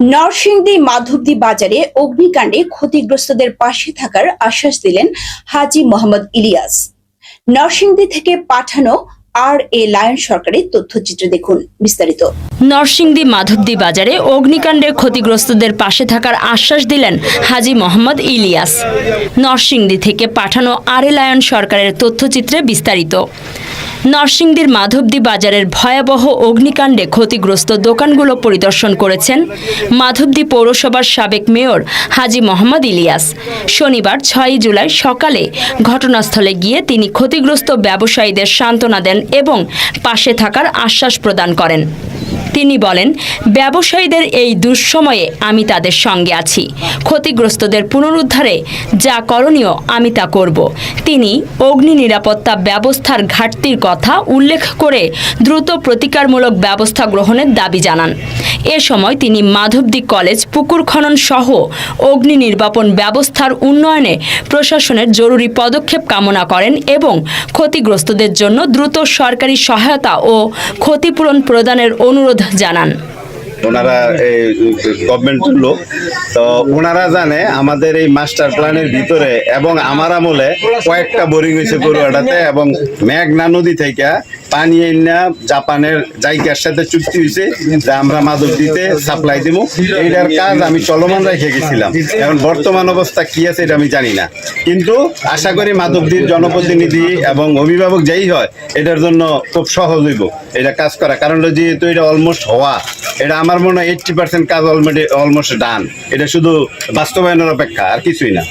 নরসিংদী মাধবদী বাজারে অগ্নিকাণ্ডে ক্ষতিগ্রস্তদের পাশে থাকার আশ্বাস দিলেন হাজি মোহাম্মদ ইলিয়াস। নরসিংদী থেকে পাঠানো আর এ লায়ন সরকারের তথ্যচিত্র দেখুন বিস্তারিত। নরসিংদী মাধবদী বাজারে অগ্নিকাণ্ডে ক্ষতিগ্রস্তদের পাশে থাকার আশ্বাস দিলেন হাজি মোহাম্মদ ইলিয়াস। নরসিংদী থেকে পাঠানো আরেলায়ন সরকারের তথ্যচিত্রে বিস্তারিত। নরসিংদীর মাধবদী বাজারের ভয়াবহ অগ্নিকাণ্ডে ক্ষতিগ্রস্ত দোকানগুলো পরিদর্শন করেছেন মাধবদী পৌরসভার সাবেক মেয়র হাজি মোহাম্মদ ইলিয়াস। শনিবার ছয়ই জুলাই সকালে ঘটনাস্থলে গিয়ে তিনি ক্ষতিগ্রস্ত ব্যবসায়ীদের সান্ত্বনা দেন এবং পাশে থাকার আশ্বাস প্রদান করেন। তিনি বলেন, ব্যবসায়ীদের এই দুঃসময়ে আমি তাদের সঙ্গে আছি। ক্ষতিগ্রস্তদের পুনরুদ্ধারে যা করণীয় আমি তা করব। তিনি অগ্নি নিরাপত্তা ব্যবস্থার ঘাটতির কথা উল্লেখ করে দ্রুত প্রতিকারমূলক ব্যবস্থা গ্রহণের দাবি জানান। এ সময় তিনি মাধবদী কলেজ, পুকুর খনন সহ অগ্নি নির্বাপন ব্যবস্থার উন্নয়নে প্রশাসনের জরুরি পদক্ষেপ কামনা করেন এবং ক্ষতিগ্রস্তদের জন্য দ্রুত সরকারি সহায়তা ও ক্ষতিপূরণ প্রদানের অনুরোধ জানান। ওনারা গভর্নমেন্ট লোক। তো ওনারা জানে আমাদের এই মাস্টার প্ল্যানের ভিতরে এবং আমার আমলে কয়েকটা বোরিং হয়েছে পড়ুয়াটাতে এবং মেঘনা নদী থেকে পানি এনে জাপানের জায়গার সাথে চুক্তি হয়েছে যে আমরা মাদক দিতে সাপ্লাই দিব এইটার কাজ আমি চলমান রেখে গেছিলাম। এখন বর্তমান অবস্থা কি আছে এটা আমি জানি না। কিন্তু আশা করি মাধবদীর জনপ্রতিনিধি এবং অভিভাবক যেই হয়, এটার জন্য খুব সহজ হইব এটা কাজ করা। কারণ যেহেতু এটা অলমোস্ট হওয়া, এটা আমার মনে হয় এইটটি পার্সেন্ট কাজ অলরেডি অলমোস্ট ডান এটা শুধু বাস্তবায়নের অপেক্ষা, আর কিছুই না।